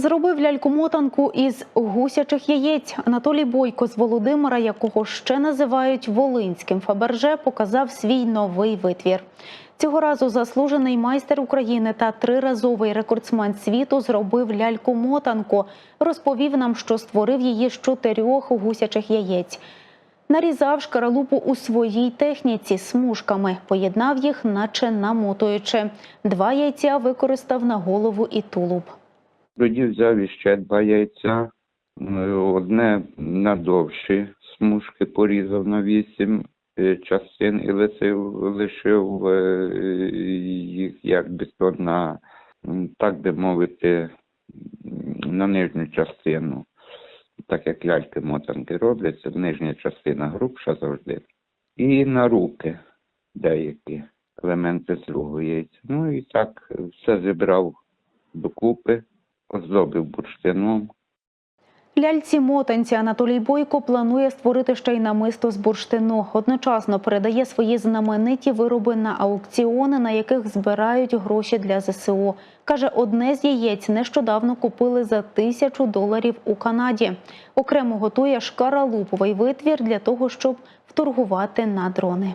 Зробив ляльку-мотанку із гусячих яєць. Анатолій Бойко з Володимира, якого ще називають Волинським Фаберже, показав свій новий витвір. Цього разу заслужений майстер України та триразовий рекордсмен світу зробив ляльку-мотанку. Розповів нам, що створив її з чотирьох гусячих яєць. Нарізав шкаралупу у своїй техніці смужками, поєднав їх, наче намотуючи. Два яйця використав на голову і тулуб. Тоді взяв іще два яйця, одне на довші смужки порізав на вісім е, частин і лишив, лишив е, їх якби то на, так би мовити, на нижню частину. Так як ляльки мотанки робляться, нижня частина грубша завжди. І на руки деякі елементи з другого яйця. Ну і так все зібрав докупи оздобив бурштином. Ляльці мотанці Анатолій Бойко планує створити ще й намисто з бурштину. Одночасно передає свої знамениті вироби на аукціони, на яких збирають гроші для ЗСУ. Каже, одне з яєць нещодавно купили за тисячу доларів у Канаді. Окремо готує шкаралуповий витвір для того, щоб вторгувати на дрони.